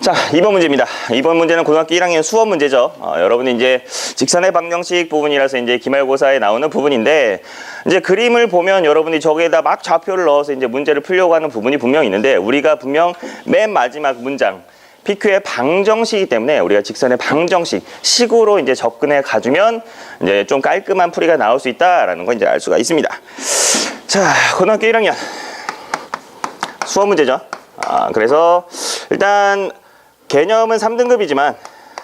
자, 2번 문제입니다. 2번 문제는 고등학교 1학년 수업 문제죠. 어, 여러분이 이제 직선의 방정식 부분이라서 이제 기말고사에 나오는 부분인데, 이제 그림을 보면 여러분이 저기에다 막 좌표를 넣어서 이제 문제를 풀려고 하는 부분이 분명 있는데, 우리가 분명 맨 마지막 문장, PQ의 방정식이기 때문에 우리가 직선의 방정식, 식으로 이제 접근해 가주면 이제 좀 깔끔한 풀이가 나올 수 있다라는 거 이제 알 수가 있습니다. 자, 고등학교 1학년. 수업 문제죠. 아, 그래서 일단 개념은 3등급이지만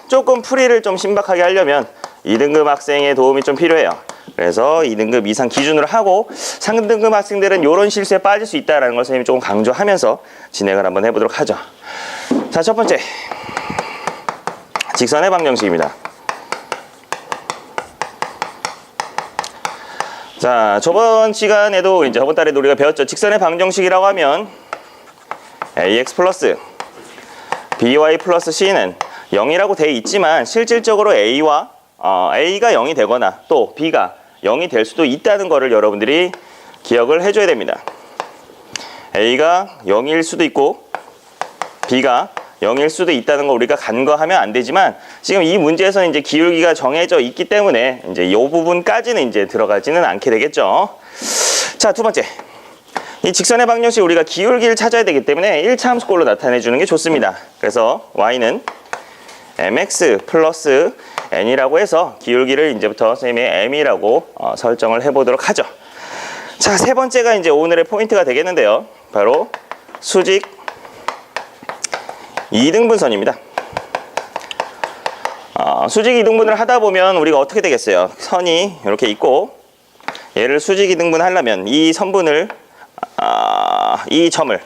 조금 풀이를 좀 신박하게 하려면 2등급 학생의 도움이 좀 필요해요. 그래서 2등급 이상 기준으로 하고 3등급 학생들은 이런 실수에 빠질 수 있다는 걸 선생님이 조금 강조하면서 진행을 한번 해보도록 하죠. 자, 첫 번째. 직선의 방정식입니다. 자, 저번 시간에도 이제 저번 달에도 우리가 배웠죠. 직선의 방정식이라고 하면 ax 플러스 by 플러스 c는 0이라고 돼 있지만 실질적으로 a와 어, a가 0이 되거나 또 b가 0이 될 수도 있다는 것을 여러분들이 기억을 해줘야 됩니다. a가 0일 수도 있고 b가 0일 수도 있다는 거 우리가 간과하면 안 되지만 지금 이 문제에서는 이제 기울기가 정해져 있기 때문에 이제 이 부분까지는 이제 들어가지는 않게 되겠죠. 자, 두 번째. 이 직선의 방정식 우리가 기울기를 찾아야 되기 때문에 1차 함수꼴로 나타내 주는 게 좋습니다. 그래서 y는 mx 플러스 n이라고 해서 기울기를 이제부터 선생님이 m이라고 어, 설정을 해보도록 하죠. 자, 세 번째가 이제 오늘의 포인트가 되겠는데요. 바로 수직 2등분선입니다. 어, 수직 2등분을 하다 보면 우리가 어떻게 되겠어요? 선이 이렇게 있고 얘를 수직 2등분 하려면 이 선분을 아, 이 점을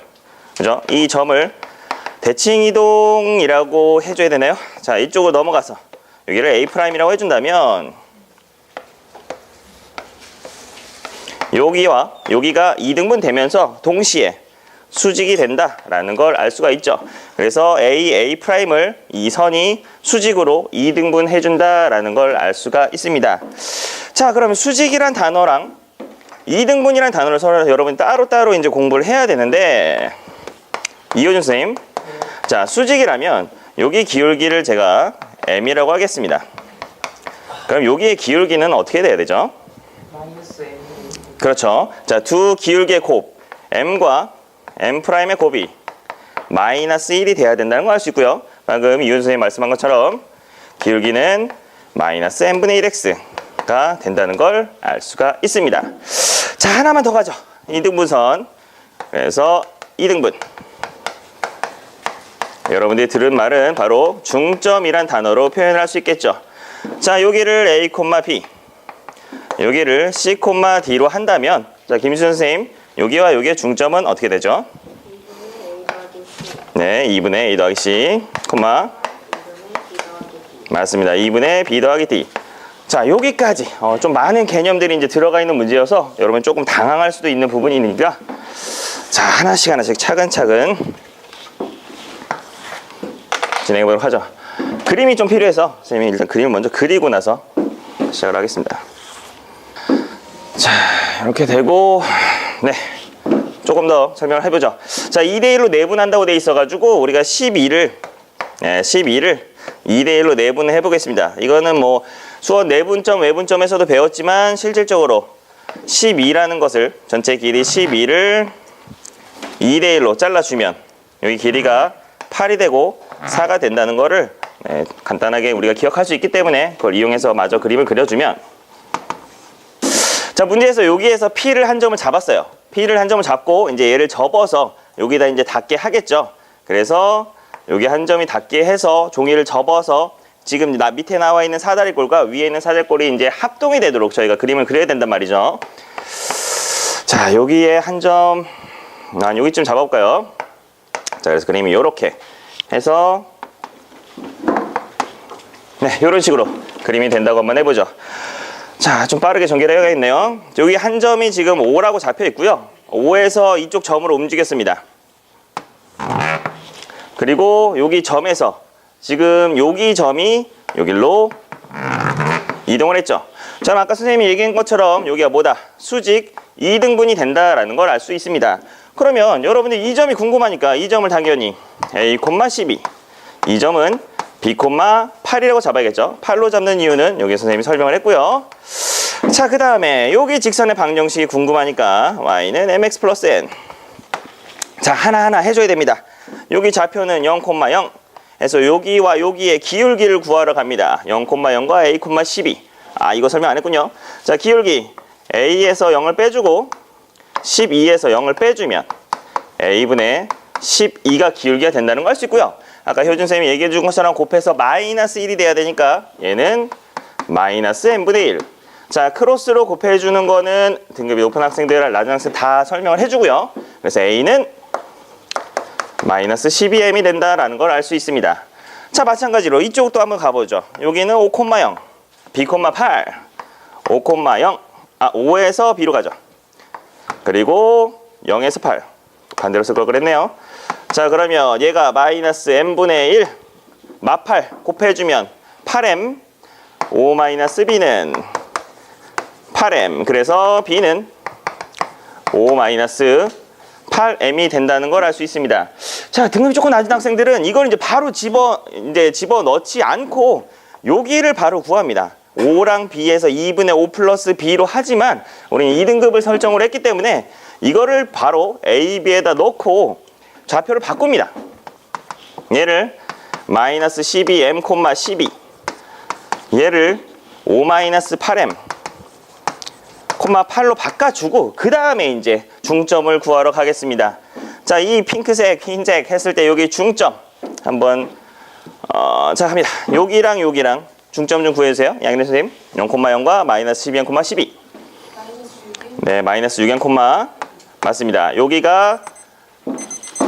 그죠? 이 점을 대칭 이동이라고 해줘야 되나요? 자 이쪽으로 넘어가서 여기를 A 프라임이라고 해준다면 여기와 여기가 2등분 되면서 동시에 수직이 된다라는 걸 알 수가 있죠. 그래서 A, A 프라임을 이 선이 수직으로 2등분 해준다라는 걸 알 수가 있습니다. 자, 그러면 수직이란 단어랑 2등분이란 단어를 서로 여러분 따로따로 이제 공부를 해야 되는데 이호준 선생님, 자, 수직이라면 여기 기울기를 제가 M이라고 하겠습니다. 그럼 여기의 기울기는 어떻게 돼야 되죠? 그렇죠. 자, 두 기울기의 곱 m과 m 프라임의 곱이 마이너스 1이 돼야 된다는 걸 알 수 있고요. 방금 이윤 선생님 말씀한 것처럼 기울기는 마이너스 n분의 1x 가 된다는 걸 알 수가 있습니다. 자, 하나만 더 가죠. 2등분선. 그래서 2등분. 여러분들이 들은 말은 바로 중점이란 단어로 표현을 할 수 있겠죠. 자, 여기를 a, b 여기를 C, D로 한다면 자 김수현 선생님 여기와 여기의 중점은 어떻게 되죠? 네, 2분의 A 더하기 C, 콤마 맞습니다. 2분의 B 더하기 D. 자, 여기까지 어, 좀 많은 개념들이 이제 들어가 있는 문제여서 여러분 조금 당황할 수도 있는 부분이니까 자 하나씩 하나씩 차근차근 진행해 보도록 하죠. 그림이 좀 필요해서 선생님이 일단 그림을 먼저 그리고 나서 시작을 하겠습니다. 자, 이렇게 되고, 네. 조금 더 설명을 해보죠. 자, 2대1로 내분한다고 돼 있어 가지고, 우리가 12를, 네, 12를 2대1로 내분을 해보겠습니다. 이거는 뭐, 수원 내분점, 외분점에서도 배웠지만, 실질적으로 12라는 것을, 전체 길이 12를 2대1로 잘라주면, 여기 길이가 8이 되고, 4가 된다는 거를, 네, 간단하게 우리가 기억할 수 있기 때문에, 그걸 이용해서 마저 그림을 그려주면, 자, 문제에서 여기에서 P를 한 점을 잡았어요. P를 한 점을 잡고 이제 얘를 접어서 여기다 이제 닿게 하겠죠. 그래서 여기 한 점이 닿게 해서 종이를 접어서 지금 나 밑에 나와 있는 사다리꼴과 위에 있는 사다리꼴이 이제 합동이 되도록 저희가 그림을 그려야 된단 말이죠. 자, 여기에 한 점, 난 여기쯤 잡아볼까요? 자, 그래서 그림이 이렇게 해서 네, 이런 식으로 그림이 된다고 한번 해보죠. 자, 좀 빠르게 전개를 해야겠네요. 여기 한 점이 지금 5라고 잡혀 있고요. 5에서 이쪽 점으로 움직였습니다. 그리고 여기 점에서 지금 여기 점이 여기로 이동을 했죠. 자, 아까 선생님이 얘기한 것처럼 여기가 뭐다? 수직 2등분이 된다라는 걸 알 수 있습니다. 그러면 여러분들 이 점이 궁금하니까 이 점을 당연히 A, 12. 이 점은 b, 8이라고 잡아야겠죠. 8로 잡는 이유는 여기 선생님이 설명을 했고요. 자, 그 다음에 여기 직선의 방정식이 궁금하니까 y는 mx 플러스 n. 자, 하나하나 해줘야 됩니다. 여기 좌표는 0,0 해서 여기와 여기의 기울기를 구하러 갑니다. 0,0과 a, 12. 아, 이거 설명 안 했군요. 자, 기울기 a에서 0을 빼주고 12에서 0을 빼주면 a분의 12가 기울기가 된다는 걸 알 수 있고요. 아까 효준 쌤이 얘기해 준 것처럼 곱해서 마이너스 1이 돼야 되니까 얘는 마이너스 n분의 1. 자, 크로스로 곱해 주는 거는 등급이 높은 학생들, 낮은 학생 다 설명을 해 주고요. 그래서 a는 마이너스 12m이 된다라는 걸 알 수 있습니다. 자, 마찬가지로 이쪽도 한번 가보죠. 여기는 5,0, b, 8, 5,0, 아, 5에서 b로 가죠. 그리고 0에서 8. 반대로 쓸 걸 그랬네요. 자, 그러면 얘가 마이너스 m분의 1, 마8 곱해주면 8m, 5 마이너스 b는 8m. 그래서 b는 5 마이너스 8m이 된다는 걸 알 수 있습니다. 자, 등급이 조금 낮은 학생들은 이걸 이제 바로 집어 이제 집어 넣지 않고 여기를 바로 구합니다. 5랑 b에서 2분의 5 플러스 b로 하지만 우리는 2등급을 설정을 했기 때문에 이거를 바로 a, b에다 넣고 좌표를 바꿉니다. 얘를 마이너스 12m, 12 얘를 5 마이너스 8m 콤마 8로 바꿔주고 그 다음에 이제 중점을 구하러 가겠습니다. 자, 이 핑크색, 흰색 했을 때 여기 중점 한번 어, 자 갑니다. 여기랑 여기랑 중점 좀 구해주세요. 양현 선생님 0,0과 마이너스 12n, 12 네, 마이너스 6n, 맞습니다. 여기가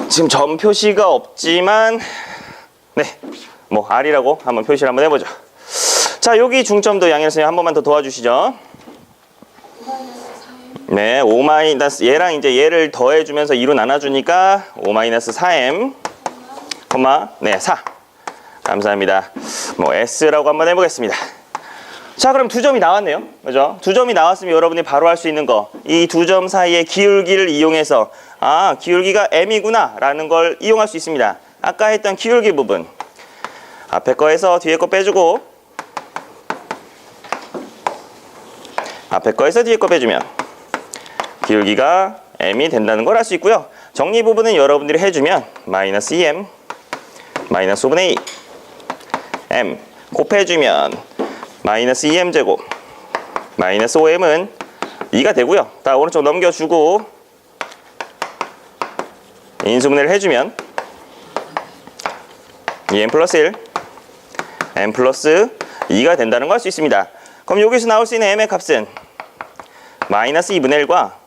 지금 점 표시가 없지만 네, 뭐 R이라고 한번 표시를 한번 해보죠. 자, 여기 중점도 양현 선생님 한 번만 더 도와주시죠. 네, 5 마이너스 얘랑 이제 얘를 더해 주면서 2로 나눠 주니까 5 마이너스 4m, 콤마 네 4. 감사합니다. 뭐 S라고 한번 해 보겠습니다. 자, 그럼 두 점이 나왔네요. 그죠? 두 점이 나왔으면 여러분이 바로 할 수 있는 거, 이 두 점 사이의 기울기를 이용해서 아, 기울기가 m이구나 라는 걸 이용할 수 있습니다. 아까 했던 기울기 부분. 앞에 거에서 뒤에 거 빼주고 앞에 거에서 뒤에 거 빼주면 기울기가 m이 된다는 걸 알 수 있고요. 정리 부분은 여러분들이 해주면 마이너스 2m 마이너스 5분의 2 m 곱해주면 마이너스 2m 제곱 마이너스 5m은 2가 되고요. 다 오른쪽 넘겨주고 인수분해를 해주면 2m 플러스 1 m 플러스 2가 된다는 걸 알 수 있습니다. 그럼 여기서 나올 수 있는 m의 값은 마이너스 2분의 1과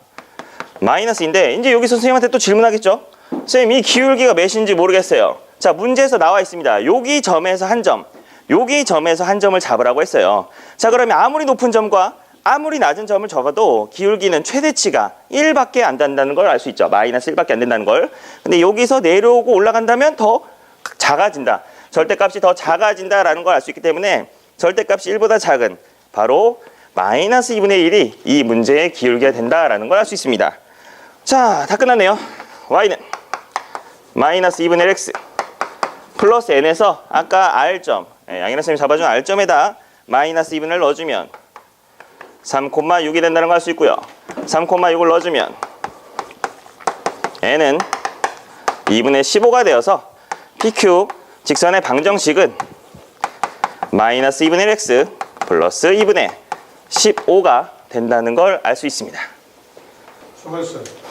마이너스인데 이제 여기서 선생님한테 또 질문하겠죠? 선생님 이 기울기가 몇인지 모르겠어요. 자 문제에서 나와 있습니다. 여기 점에서 한 점, 여기 점에서 한 점을 잡으라고 했어요. 자 그러면 아무리 높은 점과 아무리 낮은 점을 적어도 기울기는 최대치가 1밖에 안 된다는 걸 알 수 있죠. 마이너스 1밖에 안 된다는 걸. 근데 여기서 내려오고 올라간다면 더 작아진다. 절대값이 더 작아진다라는 걸 알 수 있기 때문에 절대값이 1보다 작은 바로 마이너스 2분의 1이 이 문제의 기울기가 된다라는 걸 알 수 있습니다. 자, 다 끝났네요. y는 마이너스 2분의 1 x 플러스 n에서 아까 r점, 예, 양현아 선생님 잡아준 r점에다 마이너스 2분의 1 넣어주면 3,6이 된다는 걸 알 수 있고요. 3,6을 넣어주면 n은 2분의 15가 되어서 PQ 직선의 방정식은 마이너스 2분의 1 x 플러스 2분의 15가 된다는 걸 알 수 있습니다. 수고했어요.